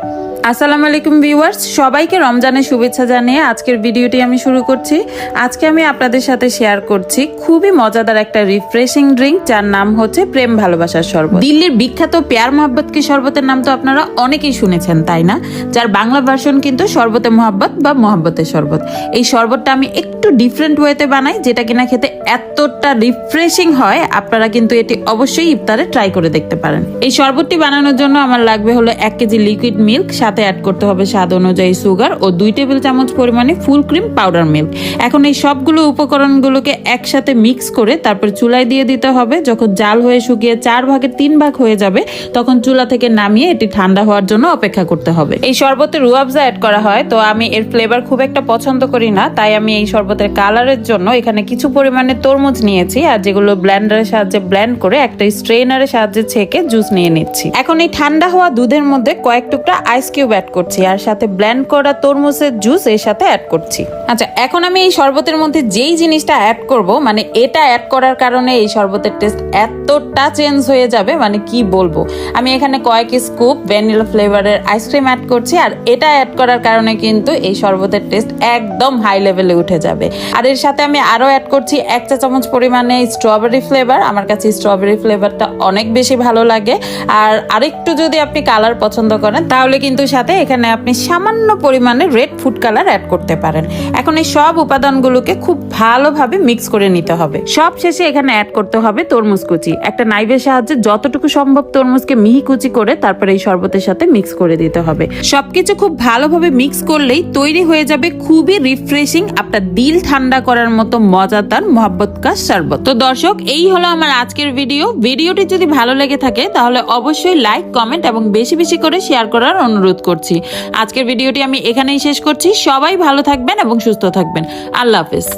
Thank you. আসসালামু আলাইকুম viewers, সবাইকে রমজানের শুভেচ্ছা জানিয়ে আজকের ভিডিওটি আমি শুরু করছি। আজকে আমি আপনাদের সাথে শেয়ার করছি খুবই মজাদার একটা রিফ্রেশিং ড্রিঙ্ক যার নাম হচ্ছে প্রেম ভালোবাসার শরবত। দিল্লির বিখ্যাত পেয়ার মোহাব্বত কি শরবতের নাম তো আপনারা অনেকেই শুনেছেন, তাই না? যার বাংলা ভার্সন কিন্তু শরবতে মোহাব্বত বা মোহাব্বতের শরবত। এই শরবতটা আমি একটু ডিফারেন্ট ওয়েতে বানাই, যেটা কিনা খেতে এতটা রিফ্রেশিং হয়, আপনারা কিন্তু এটি অবশ্যই ইফতারে ট্রাই করে দেখতে পারেন। এই শরবতটি বানানোর জন্য আমার লাগবে হলো এক কেজি লিকুইড মিল্ক সাথে অ্যাড করতে হবে স্বাদ অনুযায়ী সুগার ও দুই টেবিল চামচ পরিমাণে ফুল ক্রিম পাউডার মিল্ক এখন এই সবগুলো উপকরণগুলোকে একসাথে মিক্স করে তারপর চুলায় দিয়ে দিতে হবে। যখন জাল হয়ে শুকিয়ে চার ভাগের তিন ভাগ হয়ে যাবে, তখন চুলা থেকে নামিয়ে এটি ঠান্ডা হওয়ার জন্য অপেক্ষা করতে হবে। এই শরবতে রুয়াবজা অ্যাড করা হয়, তো আমি এর ফ্লেভার খুব একটা পছন্দ করি না, তাই আমি এই শরবতের কালারের জন্য এখানে কিছু পরিমাণে তরমুজ নিয়েছি আর যেগুলো ব্ল্যান্ডারের সাহায্যে ব্ল্যান্ড করে একটা স্ট্রেনারের সাহায্যে ছেঁকে জুস নিয়ে নিচ্ছি। এখন এই ঠান্ডা হওয়া দুধের মধ্যে কয়েক টুকরা আইস কিউব অ্যাড করছি। আর সাথে ব্ল্যান্ড করা তরমুজের জুস এর সাথে অ্যাড করছি। আচ্ছা এখন আমি এই শরবতের মধ্যে যেই জিনিসটা অ্যাড করব মানে এটা অ্যাড করার কারণে এই শরবতের টেস্ট এতটা চেঞ্জ হয়ে যাবে মানে কি বলব? আমি এখানে কয়েক স্কুপ ভ্যানিলা ফ্লেভারের আইসক্রিম অ্যাড করছি, আর এটা অ্যাড করার কারণে কিন্তু এই শরবতের টেস্ট একদম হাই লেভেলে উঠে যাবে। আর এর সাথে আমি আরও অ্যাড করছি এক চা চামচ পরিমাণে স্ট্রবেরি ফ্লেভার আমার কাছে স্ট্রবেরি ফ্লেভারটা অনেক বেশি ভালো লাগে। আর আরেকটু যদি আপনি কালার পছন্দ করেন, তাহলে কিন্তু সাথে এখানে আপনি সামান্য পরিমাণে রেড ফুড কালার অ্যাড করতে পারেন। এখন এই সব উপাদানগুলোকে খুব ভালোভাবে মিক্স করে নিতে হবে। সব শেষে এখানে অ্যাড করতে হবে তরমুজ কুচি। একটা নাইভের সাহায্যে যতটুকু সম্ভব তরমুজকে মিহি কুচি করে তারপরে এই শরবতের সাথে মিক্স করে দিতে হবে। সবকিছু খুব ভালোভাবে মিক্স করলেই তৈরি হয়ে যাবে খুবই রিফ্রেশিং আপনার দিল ঠান্ডা করার মতো মজাদার মহাব্বত কা শরবত। তো দর্শক, এই হলো আমার আজকের ভিডিও ভিডিওটি যদি ভালো লেগে থাকে, তাহলে অবশ্যই লাইক কমেন্ট এবং বেশি বেশি করে শেয়ার করার অনুরোধ করছি। আজকের ভিডিওটি আমি এখানেই শেষ করছি। সবাই ভালো থাকবেন এবং সুস্থ থাকবেন। আল্লাহ হাফেজ।